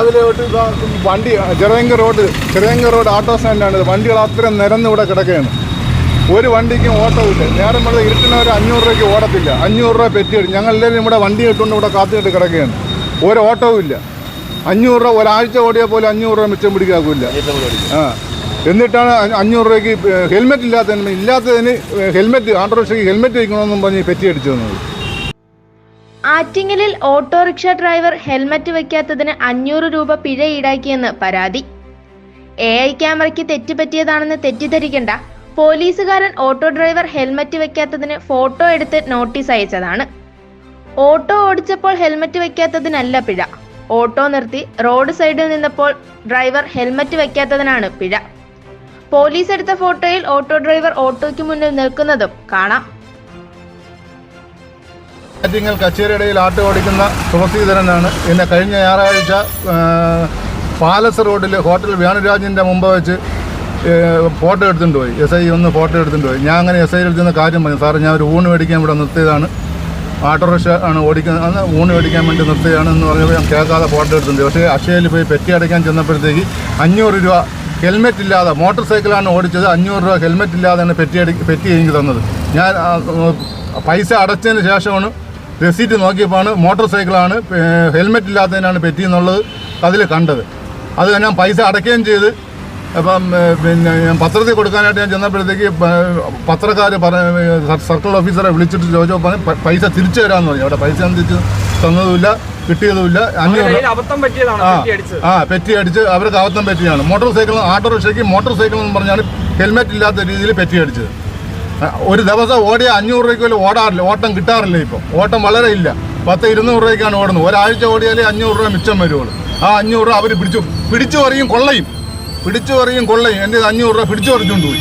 അതിലെ തൊട്ട് വണ്ടി Cheriyanka road Cheriyanka road auto സ്റ്റാൻഡാണ് വണ്ടികൾ അത്രയും നിരന്ന് ഇവിടെ കിടക്കുകയാണ്. ഒരു വണ്ടിക്കും ഓട്ടോ ഇല്ല. നേരം വെള്ളം ഇരുട്ടുന്ന ഒരു അഞ്ഞൂറ് രൂപയ്ക്ക് ഓടത്തില്ല. അഞ്ഞൂറ് രൂപ പെറ്റിയിടും ഞങ്ങൾ എല്ലാവരും ഇവിടെ വണ്ടി ഇട്ടുകൊണ്ട് ഇവിടെ കാത്തിട്ട് കിടക്കുകയാണ്. ഒരു ഓട്ടവും ഇല്ല. അഞ്ഞൂറ് രൂപ ഒരാഴ്ച ഓടിയാൽ പോലും അഞ്ഞൂറ് രൂപ മിച്ചം പിടിക്കാക്കില്ല. ആ. എന്നിട്ടാണ് അഞ്ഞ- അഞ്ഞൂറ് രൂപയ്ക്ക് ഹെൽമെറ്റ് ഇല്ലാത്തതിന് ഇല്ലാത്തതിന് ഹെൽമെറ്റ് ഓട്ടോറിക്ഷയ്ക്ക് ഹെൽമെറ്റ് വയ്ക്കണമെന്നും പറഞ്ഞ് പെറ്റി അടിച്ചു തന്നത് ആറ്റിങ്ങലിൽ ഓട്ടോറിക്ഷ ഡ്രൈവർ ഹെൽമറ്റ് വയ്ക്കാത്തതിന് അഞ്ഞൂറ് രൂപ പിഴ ഈടാക്കിയെന്ന് പരാതി. എ ഐ ക്യാമറയ്ക്ക് തെറ്റുപറ്റിയതാണെന്ന് തെറ്റിദ്ധരിക്കേണ്ട. പോലീസുകാരൻ ഓട്ടോ ഡ്രൈവർ ഹെൽമറ്റ് വയ്ക്കാത്തതിന് ഫോട്ടോ എടുത്ത് നോട്ടീസ് അയച്ചതാണ്. ഓട്ടോ ഓടിച്ചപ്പോൾ ഹെൽമറ്റ് വയ്ക്കാത്തതിനല്ല പിഴ. ഓട്ടോ നിർത്തി റോഡ് സൈഡിൽ നിന്നപ്പോൾ ഡ്രൈവർ ഹെൽമറ്റ് വയ്ക്കാത്തതിനാണ് പിഴ. പോലീസ് എടുത്ത ഫോട്ടോയിൽ ഓട്ടോ ഡ്രൈവർ ഓട്ടോയ്ക്ക് മുന്നിൽ നിൽക്കുന്നതും കാണാം. ആറ്റിങ്ങൽ കച്ചേരിയിടയിൽ ആട്ട് ഓടിക്കുന്ന തുളസീധരനാണ് എന്നെ കഴിഞ്ഞ ഞായറാഴ്ച പാലസ് റോഡിൽ ഹോട്ടൽ വേണുരാജിന്റെ മുമ്പ് വെച്ച് ഫോട്ടോ എടുത്തുകൊണ്ട് പോയി. എസ് ഐ ഒന്ന് ഫോട്ടോ എടുത്തുകൊണ്ട് പോയി. ഞാൻ അങ്ങനെ എസ് ഐ എടുത്തുന്ന കാര്യം പറഞ്ഞു. സാറ് ഞാൻ ഒരു ഊണ് മേടിക്കാൻ ഇവിടെ നിർത്തിയതാണ്. ഓട്ടോറിക്ഷ ആണ് ഓടിക്കുന്നത്. ഊണ് മേടിക്കാൻ വേണ്ടി നിർത്തിയതാണ് എന്ന് പറഞ്ഞപ്പോൾ ഞാൻ കേൾക്കാതെ ഫോട്ടോ എടുത്തിട്ടുണ്ട്. പക്ഷേ അക്ഷയയിൽ പോയി പെറ്റി അടയ്ക്കാൻ ചെന്നപ്പോഴത്തേക്ക് അഞ്ഞൂറ് രൂപ ഹെൽമെറ്റ് ഇല്ലാതെ മോട്ടോർ സൈക്കിളാണ് ഓടിച്ചത്. അഞ്ഞൂറ് രൂപ ഹെൽമെറ്റ് ഇല്ലാതെയാണ് പെറ്റി അടി പെറ്റി എനിക്ക് തന്നത്. ഞാൻ പൈസ അടച്ചതിന് ശേഷമാണ് റെസീറ്റ് നോക്കിയപ്പോഴാണ് മോട്ടോർ സൈക്കിളാണ് ഹെൽമെറ്റ് ഇല്ലാത്തതിനാണ് പെറ്റി എന്നുള്ളത് അതിൽ കണ്ടത്. അത് ഞാൻ പൈസ അടയ്ക്കുകയും ചെയ്ത്. അപ്പം പിന്നെ ഞാൻ പത്രത്തിൽ കൊടുക്കാനായിട്ട് ഞാൻ ചെന്നപ്പോഴത്തേക്ക് പത്രക്കാർ സർക്കിൾ ഓഫീസറെ വിളിച്ചിട്ട് പറഞ്ഞു, പൈസ തിരിച്ചു തരാമെന്ന് പറഞ്ഞു. അവിടെ പൈസ ഒന്നും തിരിച്ച് തന്നതുമില്ല കിട്ടിയതുമില്ല അഞ്ഞൂറ് ആ പെറ്റി അടിച്ച് അവർക്ക് അബദ്ധം പറ്റിയാണ് മോട്ടോർ സൈക്കിൾ ആട്ടോറിക്ഷയ്ക്ക് മോട്ടോർ സൈക്കിൾ എന്ന് പറഞ്ഞാണ് ഹെൽമെറ്റ് ഇല്ലാത്ത രീതിയിൽ പെറ്റി അടിച്ചത് ഒരു ദിവസം ഓടിയ അഞ്ഞൂറ് രൂപയ്ക്ക് പോലും ഓടാറില്ല. ഓട്ടം കിട്ടാറില്ല ഇപ്പോൾ ഓട്ടം വളരെ ഇല്ല. പത്ത് ഇരുന്നൂറ് രൂപയ്ക്കാണ് ഓടുന്നത്. ഒരാഴ്ച ഓടിയാലേ അഞ്ഞൂറ് രൂപ മിച്ചം വരുവുള്ളൂ ആ അഞ്ഞൂറ് രൂപ അവർ പിടിച്ചു പിടിച്ചു പറയും കൊള്ളയും. പിടിച്ചു പറയും കൊള്ളയും. എന്റെ അഞ്ഞൂറ് രൂപ പിടിച്ചു പറിച്ചുകൊണ്ട് പോയി.